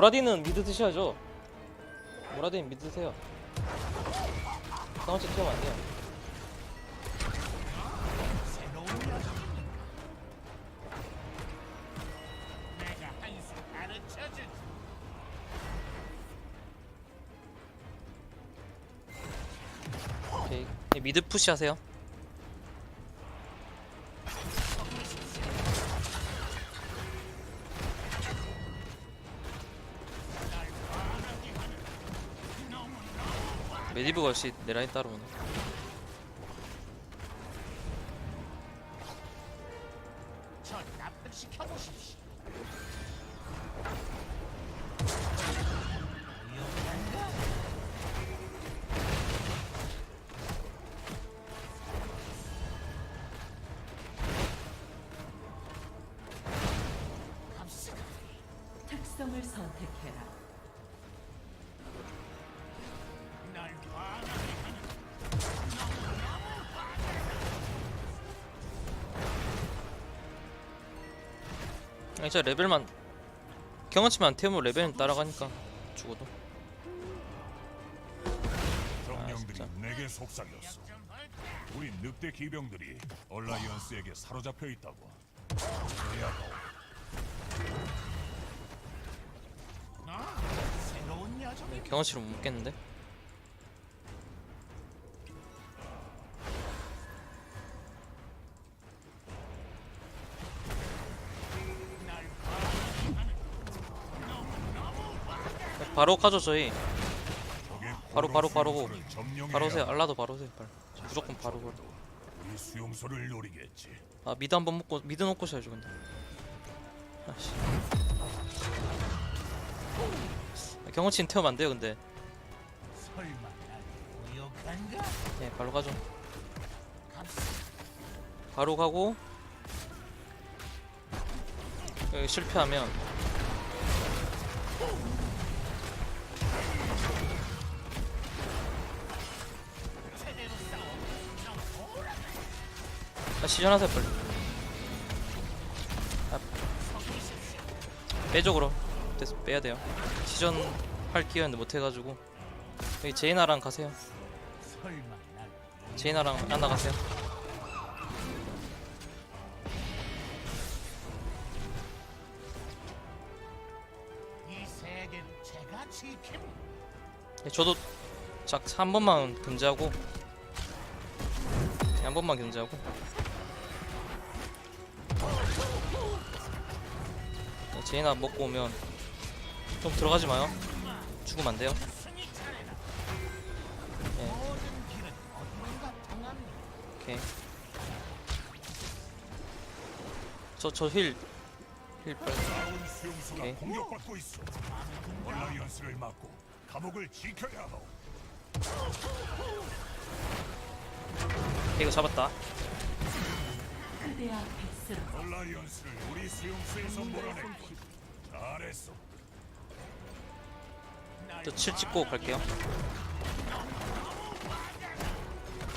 모라디는 미드 드셔야죠. 모라디는 미드 드세요. 내가 한수 가르쳐주지. 오케이. 네, 미드 푸시 하세요. 메디브 걸시 내 라인 따로 오네. 진짜 레벨만 경험치만 안 태우면 레벨은 따라가니까 죽어도. 정령들이 진짜. 내게 속삭였어. 우리 늑대 기병들이 얼라이언스에게 사로잡혀 있다고. 아, 여정이 경험치로 못 먹겠는데? 바로 가죠 저희. 바로, 바로, 바로 바로 오세요. 알라도 바로 오세요. 바로. 저 무조건 바로 바로. 우리 수용소를 노리겠지. 아 미드 한번 먹고 미드 놓고 쉬어야죠 근데. 아씨. 아, 경험치는 태우면 안 돼요 근데. 네 바로 가죠. 값 바로 가고 여기 실패하면 아, 시전하세요 빨리. 아, 빼죠 그럼 됐어 빼야 돼요. 시전 할 기회였는데 못 해가지고. 여기 제이나랑 가세요. 제이나랑 안나 가세요. 네, 저도 작 한 번만 견제하고 네, 한 번만 견제하고 제이나 먹고 오면 좀 들어가지 마요 죽으면 안 돼요. 네. 오케이 저 저 힐힐 빨리 싸운 수용소가 오케이. 하고. 이거 잡았다 그대 앞에 쓰러 얼라이언스를 우리 수용소에서 몰아냈군. 잘했어. 저칠 찍고 갈게요.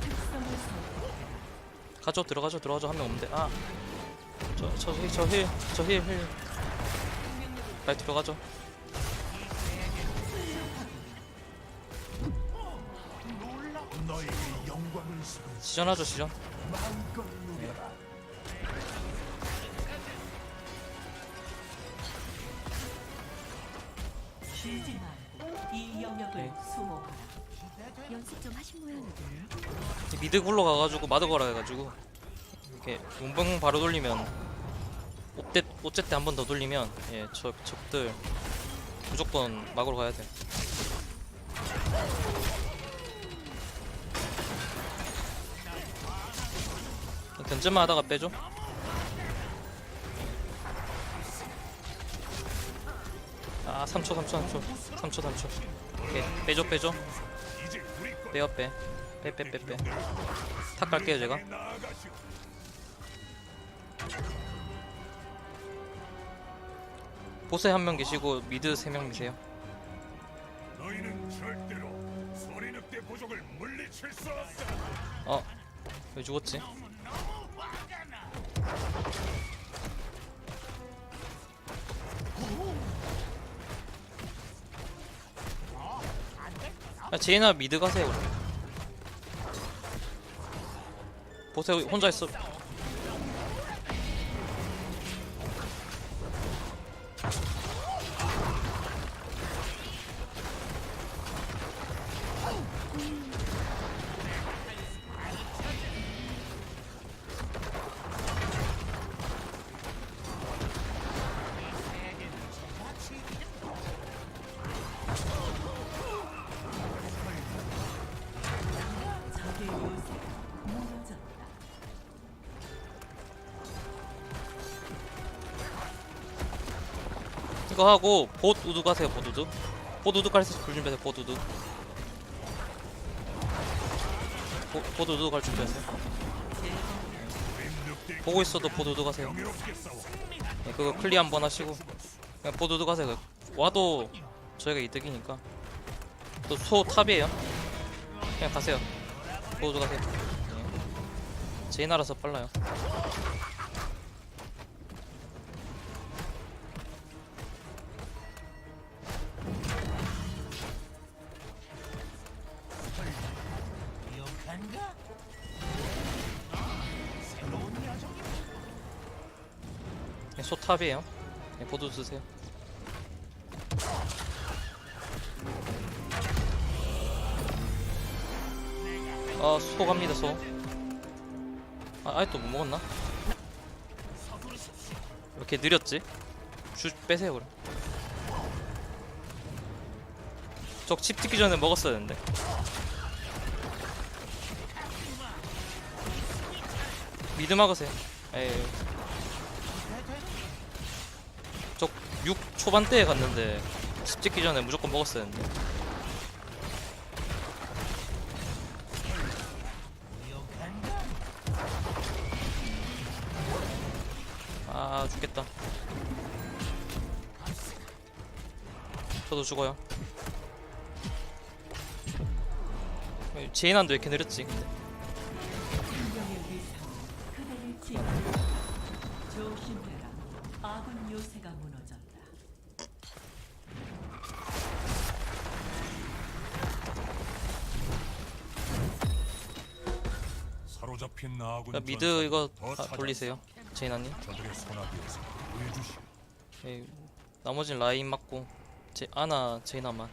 특성을. 가죠 들어가죠 들어가죠. 한 명 없는데. 아저저힐저힐저힐힐. 빨리 들어가죠. 너에게 영광을 시전. 마음껏 쉬지 말고 이 영역을 오케이. 수호하라. 연습 좀 하신 모양이군요. 미드 굴러 가가지고 마드 거라 해가지고 이렇게 용병 바로 돌리면 옵대 옵제 때 한 번 더 돌리면 예저 적들 무조건 막으러 가야 돼. 견제만 하다가 빼죠. 아 3초 3초 3초 3초 3초 오케이 빼죠 빼죠 이제 우리 것. 빼요 빼빼빼 빼빼 탁 갈게요 제가. 보스에 한명 계시고 미드 세명 없다. 어? 왜 죽었지? 아, 제이나 미드 가세요 보세요 혼자 있어 이거 하고 봇 우드 가세요 봇 우드 봇 우드 갈수 있어 준비하세요 봇 우드 보- 봇 우드 갈 준비하세요. 보고 있어도 봇 우드 가세요. 네, 그거 클리어 한번 하시고. 그냥 봇 우드 가세요. 와도 저희가 이득이니까. 또 소 탑이에요. 그냥 가세요. 봇 우드 가세요. 네. 제이나라서 빨라요 탑이에요 네, 봇 우드 쓰세요 아, 소 갑니다, 소. 아, 아직도 못 먹었나? 이렇게 느렸지? 주 빼세요, 그럼. 적칩 튀기 전에 먹었어야 했는데. 미드 막으세요. 에이. 6 초반대에 갔는데, 칩 찍기 전에 무조건 먹었어야 했는데. 아, 죽겠다. 저도 죽어요. 제인한도 왜 이렇게 느렸지? 근데. 그대 잡힌 아군 야, 미드 이거 더다 돌리세요. 저들의 구해주시오. 에이, 나머진 라인 맞고 제 아나 제이나만.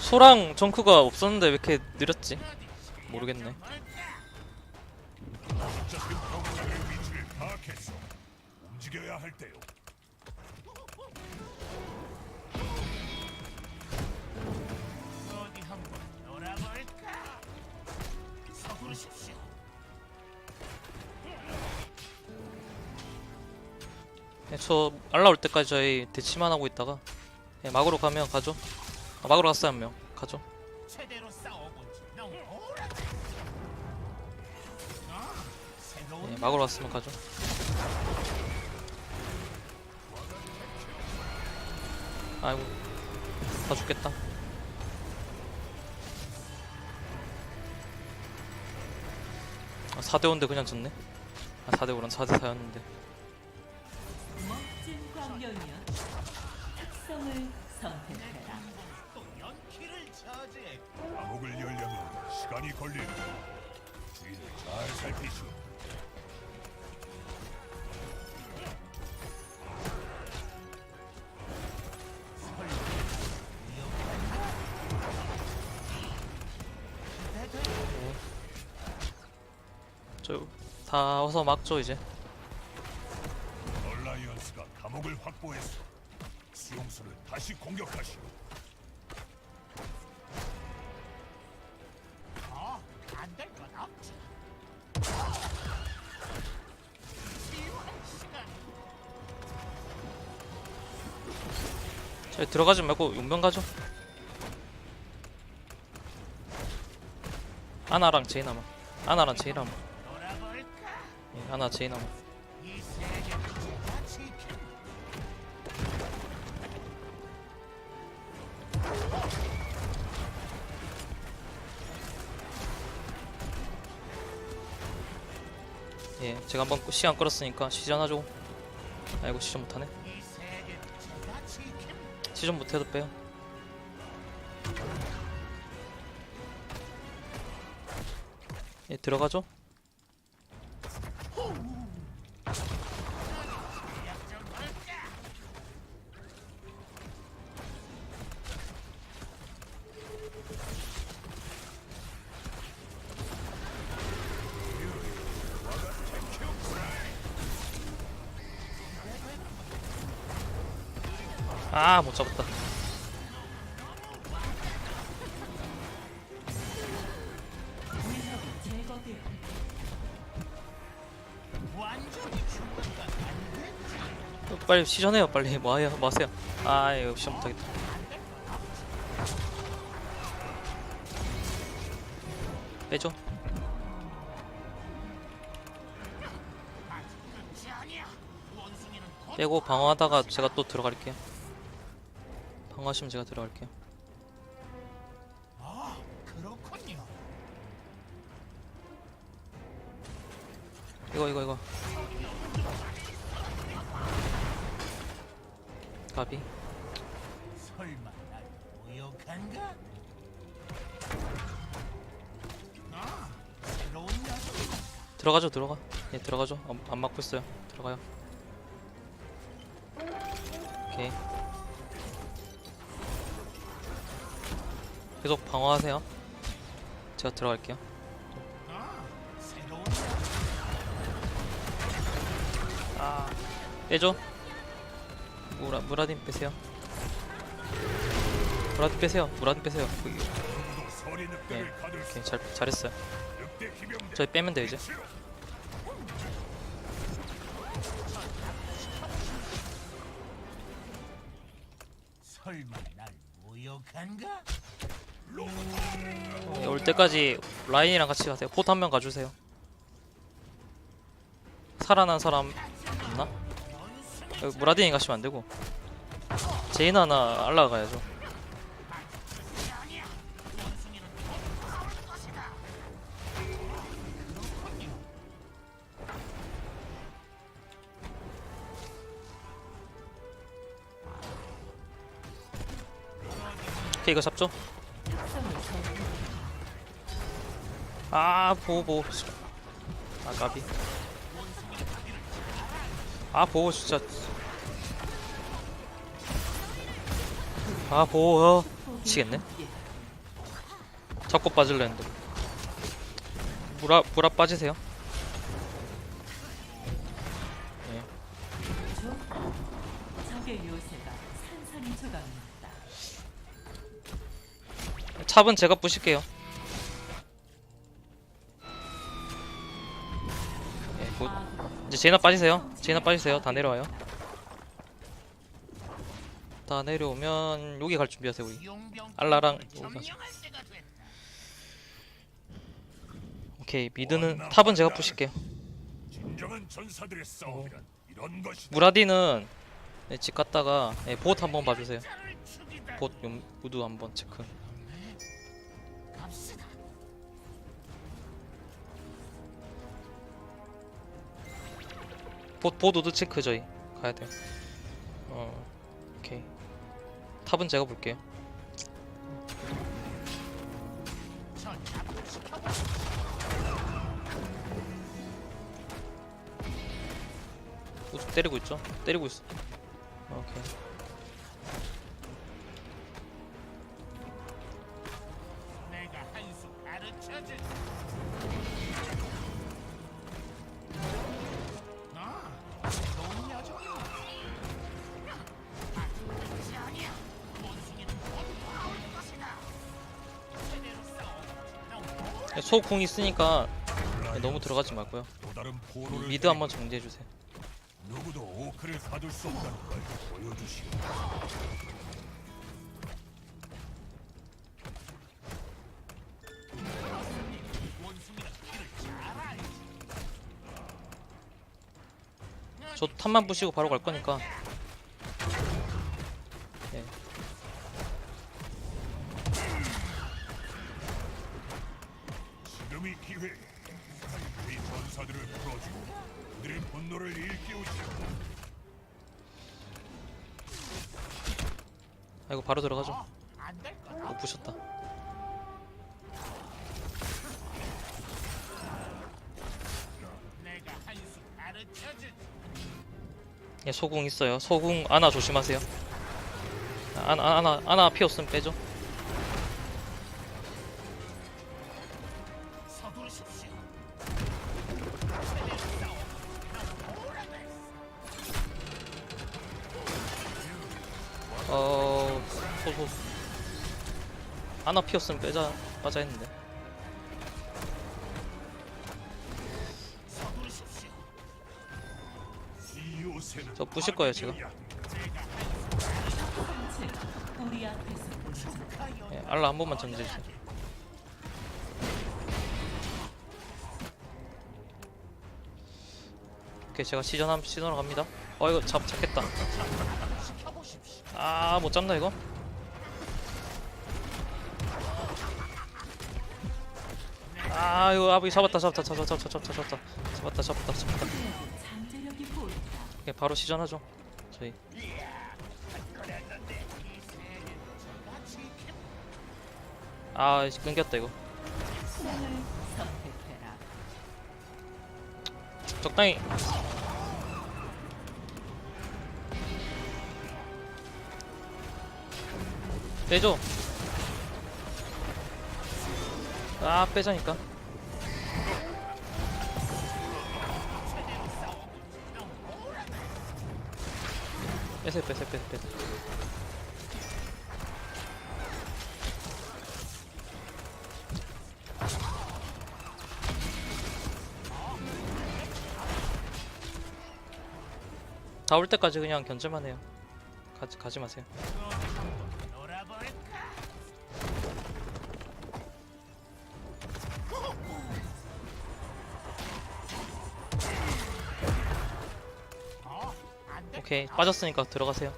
소랑 정크가 없었는데 왜 이렇게 느렸지? 모르겠네. 움직여야 할 때요. 어디 한번 놀아볼까? 서두르십시오. 네, 저 알라올 때까지 저희 대치만 하고 있다가 네, 막으로 가면 가죠. 아, 막으로 갔어요 한 명. 가죠. 제대로 싸워보지. 아, 새로운 네, 막으로 갔으면 가죠. 아이고 다 죽겠다. 아, 4대 5인데 그냥 졌네. 아 4대 5란 4대 4였는데. 멋진 광경이여. 특성을 선택해라. 또 연기를 저지했고 감옥을 열려면 시간이 걸릴 거야. 주위를 잘 살피시오. 다 어서 막죠 이제. 얼라이언스가 감옥을 확보했어. 수용소를 다시 공격하시오. 없지. 필요한 시간. 저희 들어가지 말고 용병 가죠. 아나랑 제이나만. 아나랑 제이나만. 놀아볼까? 예, 아나 제이나만. 이 세계를 제가 지킨다. 예 제가 한번 시간 끌었으니까 시전 하죠 아이고 시전 못하네. 시전 못해도 빼요 예 들어가죠 빨리 시전해요 빨리. 뭐해요 뭐 하세요? 아 이거 시전 못하겠다. 곧 빼고 방어하다가 제가 또 들어갈게요. 방어하시면 제가 들어갈게요. 이거 이거 이거 가비. 설마 날 모욕한가? 아, 새로운 녀석. 들어가죠 들어가. 예 들어가죠. 안, 안 막고 있어요. 들어가요. 오케이. 계속 방어하세요. 제가 들어갈게요. 아, 새로운 녀석. 빼죠 무라 무라딘 빼세요. 무라딘 빼세요. 무라딘 빼세요. 거기. 가둘 수 오케이. 잘 잘했어요. 저희 빼면 돼요 이제. 설마 날 모욕한가? 예, 올 때까지 라인이랑 같이 가세요. 포트 한 명 가주세요. 살아난 사람 무라딘이 가시면 안 되고. 제인 하나 알라 가야죠. 오케이 이거 잡죠? 아 보호 보호. 아 까비 아 보호 진짜. 아 보호. 미치겠네. 잡고 빠질려 했는데. 물아 물아 빠지세요. 조각났다. 찹은 제가 부실게요 제 제이나 빠지세요 제이나 빠지세요 다 내려와요 다 내려오면 여기 갈 준비하세요 우리 알라랑 때가 됐다. 오케이 미드는 탑은 제가 부실게요 진정한 전사들의 싸움이란 이런 것이다. 무라디는 네, 집 갔다가 네, 보트 한번 봐주세요. 봇 용, 무드 한번 체크 봇, 봇 우드 체크 저희 가야 돼요. 어 오케이. 탑은 제가 볼게요. 우드 때리고 있죠? 때리고 있어 소궁 있으니까 네, 너무 들어가지 말고요 미드 한번 정리해주세요 누구도 오크를 가둘 수 없다는 걸 보여주시오. 저 탑만 부시고 바로 갈 거니까 지금이 기회. 우리 전사 전사들을 풀어주고 그들의 분노를 일깨우시오. 아이고 바로 들어가죠. 못 부셨다. 한수 가르쳐주지. 예, 소궁 있어요. 소궁 아나 조심하세요. 아나 아나 아나 피 없으면 빼죠. 어 소소 아나 피 없으면 빼자 빠자 했는데. 저 부실 거예요. 제가. 예, 알라 한 번만 정지해주세요. 오케이 제가 시전 한 시전으로 갑니다. 어 이거 잡 잡겠다. 아 못 잡나 이거? 아 이거 아버지 잡았다 잡았다 잡았다 잡았다 잡았다 잡았다 잡았다 잡았다 잡았다. 오케이 바로 시전하죠 저희 아 끊겼다 이거. 적당히 빼줘. 아 빼자니까. 빼세요 빼세요 빼세요 빼세요. 다 올 때까지 그냥 견제만 해요. 가지, 가지 마세요 오케이 빠졌으니까 들어가세요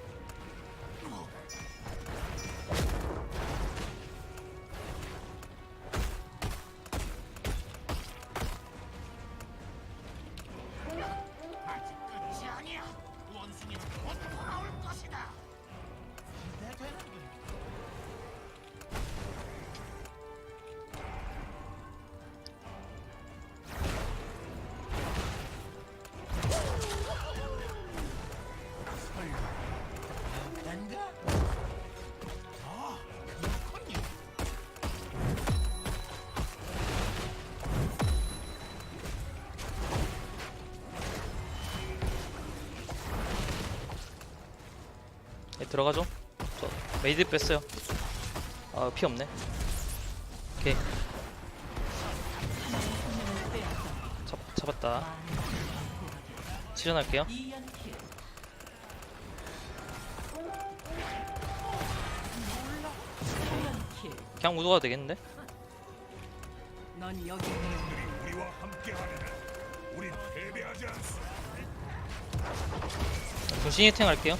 들어가죠 저 메이드 뺐어요 아 피 없네 오케이 잡, 잡았다. 이연킬. 그냥 우도가 되겠는데? 넌 여기 우리와 함께하는 한 우린 패배하지 않소. 분신 히팅 할게요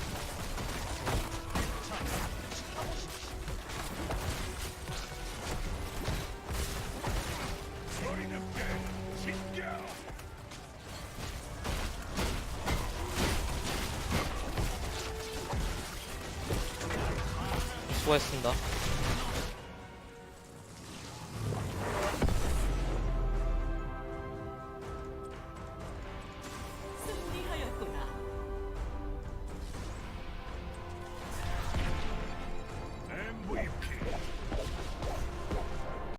수고했습니다